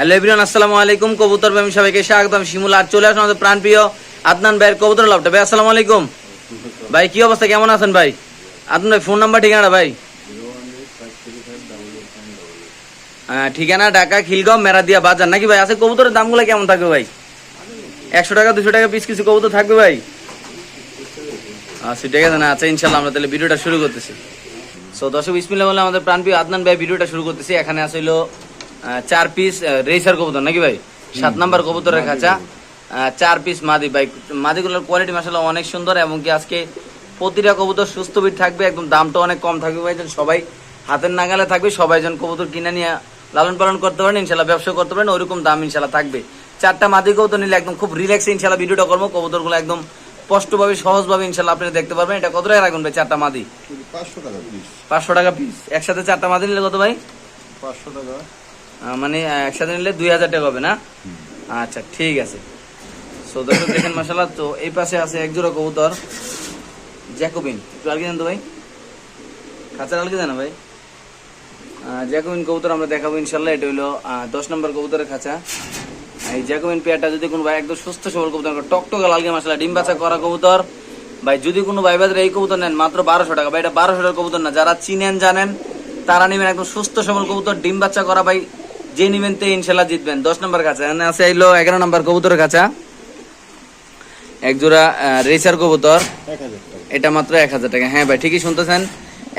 Hello everyone আসসালামু আলাইকুম। কবুতর আমি সবাইকে স্বাগতম। শিমুল আর চলে আসুন আমাদের প্রাণপ্রিয় আদনান ভাইয়ের কবুতর লাভটা ভাই আসসালামু আলাইকুম। ভাই কি অবস্থা? কেমন আছেন ভাই? আদনান ভাই ফোন নাম্বার ঠিকানা ভাই? হ্যাঁ, ঠিকানা ঢাকা খিলগাঁও মেরাদিয়া বাজার। নাকি ভাই আছে কবুতরের দামগুলো কেমন থাকবে ভাই? একশো টাকা দুশো টাকা পিস কিছু কবুতর থাকবে ভাই? আচ্ছা ঠিক আছে না আচ্ছা ইনশাল্লাহ আমরা তাহলে ভিডিওটা শুরু করতেছি। সো দর্শক ইসমিল্লা বলে আমাদের প্রাণপ্রিয় আদনান ভাই ভিডিওটা শুরু করতেছি। এখানে আসলে চার পিস রেসার কবুতর নাকি ভাই? সাত নাম্বার কবুতরের খাঁচা। চার পিস মাদি। ভাই মাদিগুলোর কোয়ালিটি মাসাল্লাহ অনেক সুন্দর এবং কি আজকে প্রতিটা কবুতর সুস্থ বিট থাকবে একদম দামটা অনেক কম থাকবে ভাই সবাই হাতের নাগালে থাকবে সবাই যেন কবুতর কিনে নিয়ে লালন পালন করতে পারেন ইনশাল্লাহ ব্যবসা করতে পারেন ওইরকম দাম ইনশাল্লাহ থাকবে। চারটা মাদি কবুতর নিলে একদম খুব রিল্যাক্সে ইনশাল্লাহ ভিডিওটা করব কবুতরগুলো একদম স্পষ্টভাবে সহজভাবে ইনশাল্লাহ আপনি দেখতে পারবেন। এটা কত টাকা রাখবেন ভাই চারটা মাদি? পাঁচশো টাকা পিস পাঁচশো টাকা পিস একসাথে চারটা মাদি নিলে কত ভাই? পাঁচশো টাকা। মানে একসাথে নিলে দুই হাজার টাকা হবে না? আচ্ছা ঠিক আছে। সো দর্শক দেখেন মাসাল্লাহ তো এই পাশে আছে এক জোড়া কবুতর জ্যাকোবিন। একটু আলগে দেন তো ভাই? খাঁচার আলগে দেন না ভাই জ্যাকোবিন কবুতর আমরা দেখাবো ইনশাল্লাহ এটা হলো দশ নম্বর কবুতরের খাঁচা। এই জ্যাকোবিন পেয়ারটা যদি কোনো ভাই একদম সুস্থ সবল কবুতর টকটকে লালগে মাসালা ডিম বাচ্চা করা কবুতর। ভাই যদি কোনো ভাই বাজারে এই কবুতর নেন মাত্র বারোশো টাকা। ভাই এটা বারোশো টাকার কবুতর না। যারা চিনেন জানেন তারা নেবেন একদম সুস্থ সবল কবুতর ডিম বাচ্চা করা ভাই যে নিবেন তে ইনশাল্লাহ জিতবেন। দশ নম্বর কাছে এখানে আছে এলো এগারো নম্বর কবুতরের কাছা এক জোড়া রেসার কবুতর। এটা মাত্র এক হাজার টাকা। হ্যাঁ ভাই ঠিকই শুনতেছেন।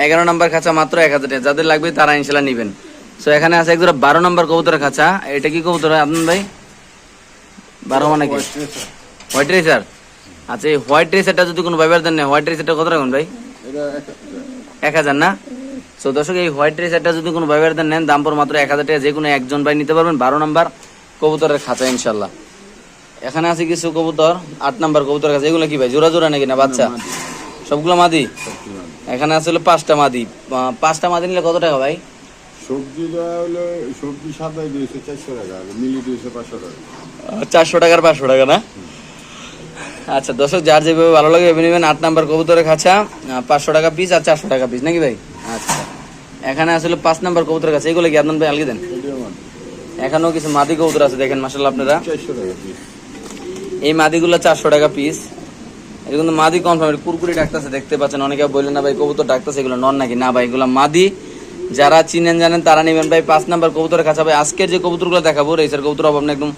এগারো নম্বর খাঁচা মাত্র এক হাজার টাকা। যাদের লাগবে তারা ইনশাল্লাহ নিবেন। তো এখানে আছে এক জোড়া বারো নম্বর কবুতরের খাঁচা এটা কি কবুতর আপনার ভাই? বারো মানে কি? হোয়াইট রেসার আচ্ছা এই হোয়াইট রেসারটা যদি কোনো ভাইবার দেন না হোয়াইট রেসারটা কত রাখবেন ভাই? এক হাজার না? তো দর্শক এই হোয়াইট রেসারটা যদি কোনো দেন নেন দাম পর মাত্র এক হাজার টাকা যে কোনো একজন ভাই নিতে পারবেন। বারো নম্বর কবুতরের খাঁচা ইনশাল্লাহ। এখানে আছে কিছু কবুতর আট নাম্বার কবুতর কাছে। এগুলো কি ভাই জোড়া জোড়া নাকি না বাচ্চা? সবগুলো মাদি? এখানে আছে হলো পাঁচটা মাদি। পাঁচটা মাদি নিলে কত টাকা ভাই? সবজিটা হলো সবজি সাদাই দিয়েছে চারশো টাকা। মিলি দিয়েছে পাঁচশো টাকা। চারশো টাকার পাঁচশো টাকা না? আচ্ছা দর্শক যার যেভাবে ভালো লাগে ভেবে নেবেন আট নাম্বার কবুতরের খাঁচা পাঁচশো টাকা পিস আর চারশো টাকা পিস নাকি ভাই? আচ্ছা। এখানে আসলে পাঁচ নাম্বার কবুতরের কাছে। এগুলো কি আপনার ভাই আলগে দেন? এখানেও কিছু মাদি কবুতর আছে দেখেন মাসাল্লাহ আপনারা। এই মাদিগুলো চারশো টাকা পিস এটা কিন্তু মাদি কনফার্ম কুরকুরি ডাকতেছে, দেখতে পাচ্ছেন। অনেকে বললেন, না ভাই, কবুতর ডাকতেছে, এগুলো নন নাকি? না ভাই, এগুলো মাদি। যারা চিনেন, জানেন, তারা নেবেন ভাই পাঁচ নাম্বার কবুতরের কাছে। ভাই, আজকের যে কবুতরগুলো দেখাবো, রেসার কবুতর আপনি একদম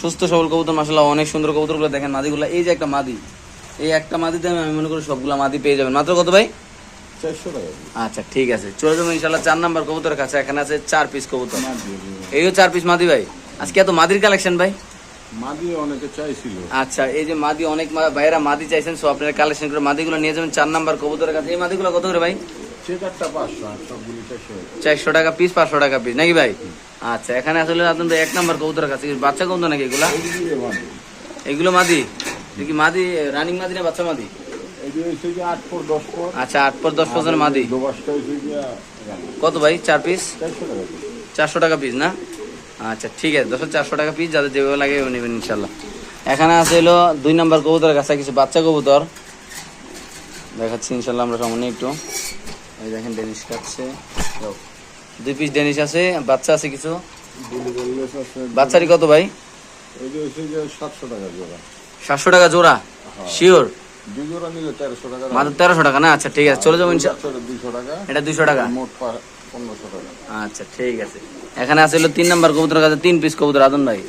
সুস্থ সবল কবুতর মাসাল্লাহ অনেক সুন্দর কবুতরগুলো দেখেন মাদিগুলো। এই যে একটা মাদি, এই একটা মাদিতে আমি মনে করি সবগুলো মাদি পেয়ে যাবেন। মাত্র কত ভাই? আচ্ছা ঠিক আছে। চলে যাব ইনশাল্লাহ চার নাম্বার কবুতরের কাছে। এখানে আছে চার পিস কবুতর। এইও চার পিস মাদি ভাই। আজকে এত মাদির কালেকশন ভাই? মাদি অনেকে চাইছিল। আচ্ছা এই যে মাদি অনেক ভাইয়েরা মাদি চাইছেন সো আপনারা কালেকশন করে মাদিগুলো নিয়ে যাবেন চার নাম্বার কবুতরের কাছে। এই মাদিগুলো কত করে ভাই? চারশো। টাকা পিস পাঁচশো টাকা পিস নাকি ভাই? আচ্ছা এখানে আসলে আপনাদের এক নাম্বার কবুতরের কাছে। বাচ্চা কবুতর নাকি এগুলা? এগুলো মাদি? কি মাদি রানিং মাদি না বাচ্চা মাদি? আচ্ছা আট পর দশ পর্যন্ত মাদি। কত ভাই? চার পিস চারশো টাকা পিস না? আচ্ছা ঠিক আছে দশ চারশো টাকা পিস যাদের যেভাবে লাগে নেবেন ইনশাল্লাহ। এখানে আছে হলো দুই নাম্বার কবুতরের কাছে কিছু বাচ্চা কবুতর। দেখাচ্ছি ইনশাল্লাহ আমরা সামনে একটু। এই দেখেন ডেনিশ খাচ্ছে। দুই পিস ডেনিশ আছে বাচ্চা আছে কিছু? বাচ্চারই কত ভাই? সাতশো টাকা জোড়া। সাতশো টাকা জোড়া? শিওর দুই জোড়া নিলে তেরোশো টাকা মাত্র তেরোশো টাকা না? আচ্ছা ঠিক আছে চলে যাব দুইশো টাকা এটা দুশো টাকা। মোট পনেরোশো টাকা আচ্ছা ঠিক আছে। এখানে তিন নাম্বার কবুতরের কাছে তিন পিস কবুতর আদন ভাই।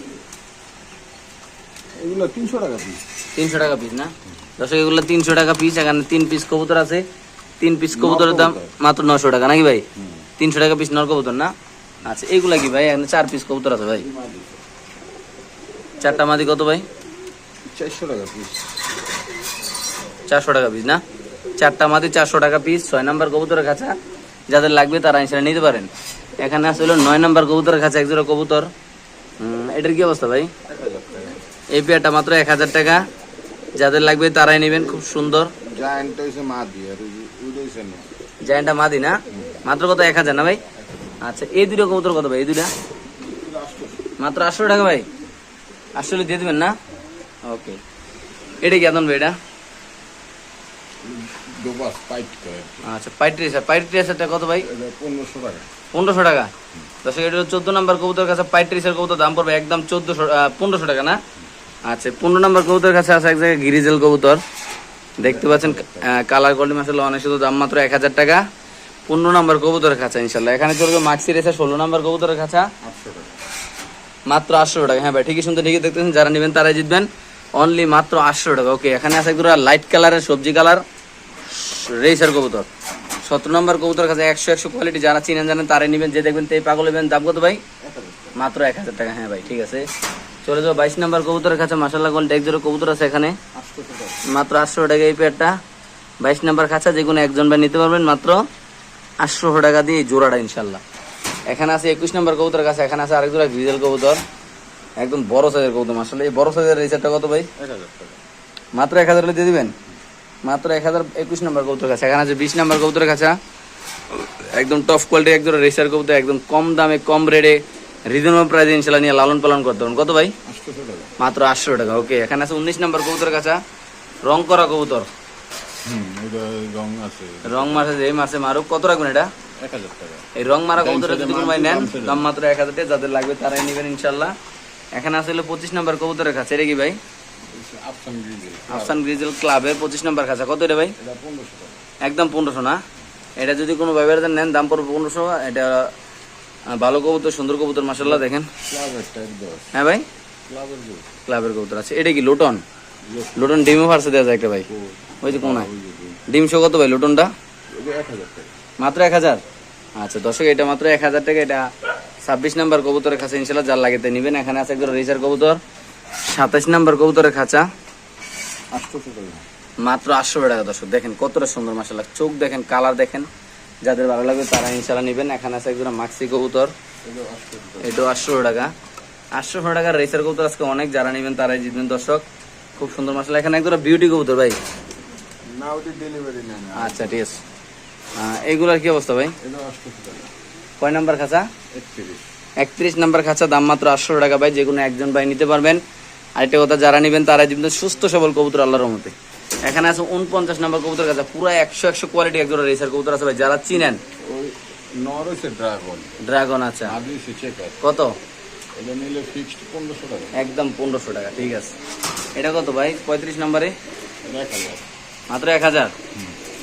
এগুলো তিনশো টাকা পিস তিনশো টাকা পিস না? দর্শক এগুলো তিনশো টাকা পিস এখানে তিন পিস কবুতর আছে। তিন পিস কবুতরের দাম মাত্র নশো টাকা নাকি ভাই? তিনশো টাকা পিস নর কবুতর না? আচ্ছা এগুলা কি ভাই? এখানে চার পিস কবুতর আছে ভাই। চারটা মাদি কত ভাই? চারশো টাকা পিস চারশো টাকা পিস না? চারটা মাদি চারশো টাকা পিস ছয় নাম্বার কবুতরের কাছে যাদের লাগবে তারা ইনশাল্লাহ নিতে পারেন। এখানে আসলে নয় নাম্বার কবুতরের কাছে একজোড়া কবুতর। এটার কি অবস্থা ভাই? এই পেয়ারটা মাত্র এক হাজার টাকা। যাদের লাগবে তারাই নেবেন খুব সুন্দর। জায়ান্ট হয়েছে মা দিয়ে আর ওইটা হয়েছে না। জায়নটা মাদি না? মাত্র কত? এক হাজার না ভাই? আচ্ছা এই দুটো কবুতর কত ভাই? এই দুটা? মাত্র আটশো টাকা ভাই? আটশো দিয়ে দিবেন না? ওকে এটা কি আদন ভাই এটা? দোবাস পাইট করে আচ্ছা পাইট রেসার পাইট রেসারটা কত ভাই? পনেরোশো টাকা। পনেরোশো টাকা। দর্শক এটা চোদ্দ নাম্বার কবুতর কাছে পাইট রেসার কবুতর দাম পড়বে একদম চোদ্দশো পনেরোশো টাকা না? আচ্ছা পনেরো নাম্বার কবুতর কাছে আছে এক জায়গায় গিরিজেল কবুতর। দেখতে পাচ্ছেন কালার কোয়ালিটি মাসাল অনেক শুধু দাম মাত্র এক হাজার টাকা। পনেরো নাম্বার কবুতরের খাঁচা ইনশাল্লাহ এখানে চলবে মাক্সি রেসার ষোলো নাম্বার কবুতরের খাঁচা মাত্র আটশো টাকা। হ্যাঁ ভাই ঠিকই শুনতে ঠিকই দেখতেছেন। যারা নেবেন তারাই জিতবেন। অনলি মাত্র আটশো টাকা। ওকে এখানে আছে একদম লাইট কালারের সবজি কালার রেসার কবুতর। সতেরো নম্বর কবুতর কাছে একশো একশো কোয়ালিটি যারা চিনেন জানেন তারাই নেবেন। যে দেখবেন তাই পাগল হবেন দাম কত ভাই? মাত্র এক হাজার টাকা। হ্যাঁ ভাই ঠিক আছে। চলে যাও বাইশ নম্বর কবুতরের কাছে মাসাল্লাহ গোল এক জোড়া কবুতর আছে এখানে। মাত্র আটশো টাকা এই পেয়ারটা বাইশ নম্বর খাঁচা যে কোনো একজন ভাই নিতে পারবেন। মাত্র আটশো টাকা দিয়ে জোড়াটা ইনশাল্লাহ এখানে আছে একুশ নম্বর কবুতর কাছে এখানে আছে আরেক জোড়া গ্রিজেল কবুতর। একদম বড় সাইজের কবুতর আসলে এই বড় সাইজের রিচারটা কত ভাই? মাত্র এক হাজার দিয়ে দিবেন? মাত্র এক হাজার একুশ নম্বর কবুতর কাছে। এখানে আছে বিশ নম্বর কবুতরের কাছে। একদম টপ কোয়ালিটি একজন রেসার কবুতর একদম কম দামে কম রেটে রিজনেবল প্রাইসে ইনশাল্লাহ নিয়ে লালন পালন করতে পারেন কত ভাই? মাত্র আটশো টাকা। ওকে এখানে আছে উনিশ নম্বর কবুতর কাছে। রং করা কবুতর। রং আছে। রং মাসে যে মাসে মারুক। কত রাখবেন এটা? এই রং মারা কবুতর যদি কোনো ভাই নেন দাম মাত্র এক হাজার টাকা। যাদের লাগবে তারাই নেবেন ইনশাল্লাহ এখানে আছে হলো পঁচিশ নম্বর কবুতরের কাছে। এটা কি ভাই? আফসান গ্রিজেল ক্লাবের পঁচিশ নম্বর কাছে কত এটা ভাই? একদম পনেরোশো না? এটা যদি কোনো ব্যবহার নেন দাম পড়বে পনেরোশো। এটা ভালো কবুতর সুন্দর কবুতর মাসাল্লাহ দেখেন। হ্যাঁ ভাই? ক্লাবের কবুতর। আছে। এটা কি লোটন লোটন ডিমও ফার্সে দেওয়া যায় একটা ভাই। ওই যে কোনায়। দুই। ডিম। শো কত ভাই লোটনটা মাত্র এক হাজার? আচ্ছা দর্শক এটা মাত্র এক হাজার টাকা। এটা ছাব্বিশ নাম্বার কবুতরের খাঁচা ইনশাল্লাহ যার লাগে নিবেন। এখানে আছে একজন রেসার কবুতর। সাতাশ নাম্বার কবুতরের খাঁচা। মাত্র আটশো টাকা দর্শক দেখেন কতটা সুন্দর মাসাল্লাহ চোখ দেখেন কালার দেখেন। যাদের ভালো লাগবে তারা ইনশাল্লাহ নিবেন। এখানে আছে একজন মাক্সি কবুতর। এটা আটশো টাকা এটাও আটশো টাকা। আটশো টাকার রেসার কবুতর আজকে অনেক যারা নেবেন তারাই জিতবেন দর্শক। খুব সুন্দর মাসাল্লাহ এখানে একজন বিউটি কবুতর ভাই। আচ্ছা ঠিক আছে। আহ, এইগুলার কি অবস্থা ভাই? কয় নাম্বার খাঁচা? একত্রিশ। একত্রিশ নাম্বার খাঁচা দাম মাত্র আটশো টাকা ভাই। যে কোনো একজন ভাই নিতে পারবেন। আরেকটা কথা যারা নেবেন তারা জীবন সুস্থ সবল কবুতর আল্লাহর মতে এখানে আছে উনপঞ্চাশ নম্বর কবুতর কাছে পুরো একশো একশো কোয়ালিটি একজন রেসার কবুতর আছে ভাই। যারা চিনেন? ড্রাগন ড্রাগন আচ্ছা। কত? এটা নিলে ফিক্সড টাকা। একদম পনেরোশো টাকা ঠিক আছে। এটা কত ভাই? পঁয়ত্রিশ নম্বরে? এটা এক হাজার। মাত্র এক হাজার?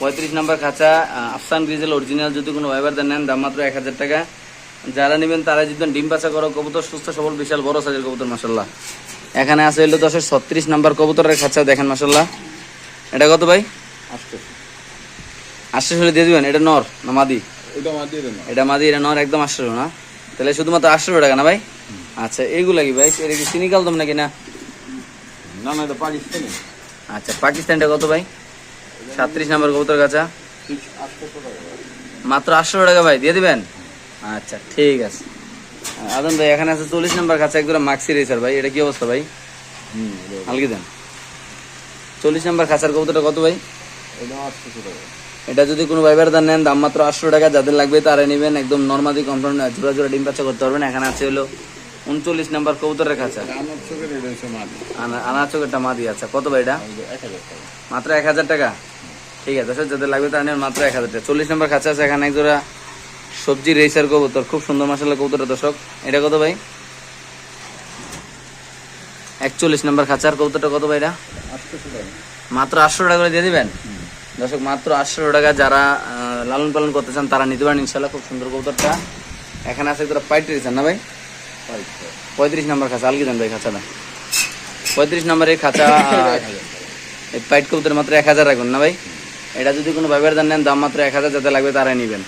পঁয়ত্রিশ নাম্বার খাঁচা আফসান গ্রিজেল অরিজিনাল যদি কোনো ব্যবহার নেন দাম মাত্র এক হাজার টাকা। যারা নেবেন তারা জিতবেন ডিম পাচা করো কবুতর সুস্থ সবল বিশাল বড় সাইজের কবুতর মাসাল্লাহ এখানে আছে হলো দশের ছত্রিশ নাম্বার কবুতরের খাঁচা দেখেন মাসাল্লাহ এটা কত ভাই? আটশো হলে দিয়ে দিবেন? এটা নর না মাদি? এটা মাদি এটা নর। একদম আটশো না? তাহলে শুধুমাত্র আটশো টাকা না ভাই? আচ্ছা এইগুলা কি ভাই? এটা কি চিনি কালদম নাকি না? না না এটা পাকিস্তানি। আচ্ছা পাকিস্তানটা কত ভাই? সাতত্রিশ নাম্বার কবুতর কাছা মাত্র আটশো টাকা ভাই দিয়ে দিবেন? আচ্ছা ঠিক আছে। আদম ভাই এখানে আছে চল্লিশ নাম্বার কাছে একদম মাক্সি রেসার ভাই এটা কি অবস্থা ভাই? হালকি দেন। চল্লিশ নাম্বার খাঁচার কবুতরটা কত ভাই? এটা যদি কোনো ভাইবার দান নেন দাম মাত্র আটশো টাকা যাদের লাগবে তারা নেবেন। একদম নর্মালি কমফর্ম জোড়া জোড়া ডিম বাচ্চা করতে পারবেন। এখানে আছে হলো উনচল্লিশ নাম্বার কবুতরের খাঁচা। আনা- চোখেরটা মাদি আচ্ছা কত ভাই এটা? এক মাত্র এক হাজার টাকা? ঠিক আছে যাদের লাগবে তারা নেবেন মাত্র এক হাজার টাকা। চল্লিশ নম্বর খাঁচা আছে এখানে একজোড়া সবজি রেসার কবুতর, খুব সুন্দর মশলা কবুতর দর্শক। এটা কত ভাই? একচল্লিশ নম্বর খাঁচার কবুতরটা কত ভাই এটা মাত্র আটশো টাকা করে দিয়ে দিবেন? দর্শক, মাত্র আটশো টাকা যারা লালন পালন করতে চান, তারা নিতে পারেন ইনশাল্লাহ খুব সুন্দর কবুতরটা। এখানে আছে পাইট রেসার না ভাই? পঁয়ত্রিশ নম্বর খাঁচা, আলগি দেন ভাই খাঁচাটা। পঁয়ত্রিশ নম্বরের খাঁচা এই পাইট কবুতর মাত্র এক হাজার রাখবেন না ভাই? এটা যদি কোনো ব্যবহার দান, নেন, দাম মাত্র এক হাজার, যাতে লাগবে তারাই নেবেন।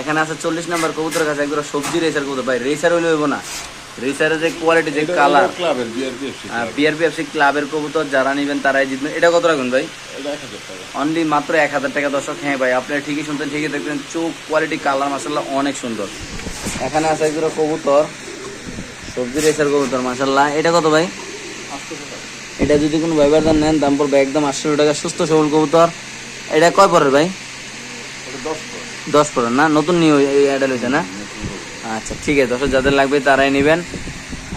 এখানে আছে চল্লিশ নম্বর কবুতর কাছে একবার সবজি রেসার কবুতর। ভাই রেসার হইলে হইব না। রেসারের যে কোয়ালিটি যে কালার বিআরপিএফসি ক্লাবের কবুতর যারা নেবেন তারাই জিতবেন এটা কত রাখবেন ভাই? অনলি মাত্র এক হাজার টাকা দর্শক। হ্যাঁ ভাই আপনারা ঠিকই শুনতেন ঠিকই দেখবেন চোখ কোয়ালিটি কালার মাসাল্লাহ অনেক সুন্দর। এখানে আছে একজন কবুতর। সবজি রেসার কবুতর মাসাল্লাহ এটা কত ভাই? এটা যদি কোনো ব্যবহার নেন দাম পড়বে একদম আটশো টাকা। সুস্থ সবল কবুতর। এটা কয় পরের ভাই? দশ দশ পরের না? নতুন নিউ এই অ্যাডাল হয়েছে না? আচ্ছা ঠিক আছে দশ যাদের লাগবে তারাই নেবেন।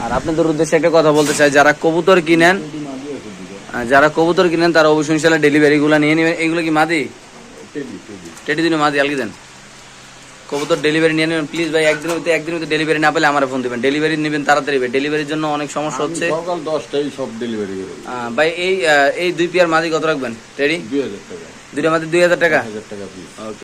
আর আপনাদের উদ্দেশ্যে একটা কথা বলতে চাই যারা কবুতর কিনেন মাদি যারা কবুতর কিনেন তারা অবশ্যই ইনশাল্লাহ ডেলিভারিগুলো নিয়ে নেবেন। এগুলো কি মাদি? টেডি দিনে মাঝে আলগি দেন। কবুতর ডেলিভারি নিয়ে নেবেন। প্লিজ ভাই একদিনের মধ্যে একদিনের মধ্যে ডেলিভারি না পেলে আমার ফোন দিবেন। ডেলিভারি নেবেন তাড়াতাড়ি ভাই। ডেলিভারির জন্য অনেক সমস্যা হচ্ছে। সকাল দশটায় সব ডেলিভারি ভাই এই এই দুই পেয়ার মাঝি কত রাখবেন? টেডি দুই হাজার টাকা। দুইটা মাঝে দুই হাজার টাকা? হাজার টাকা ওকে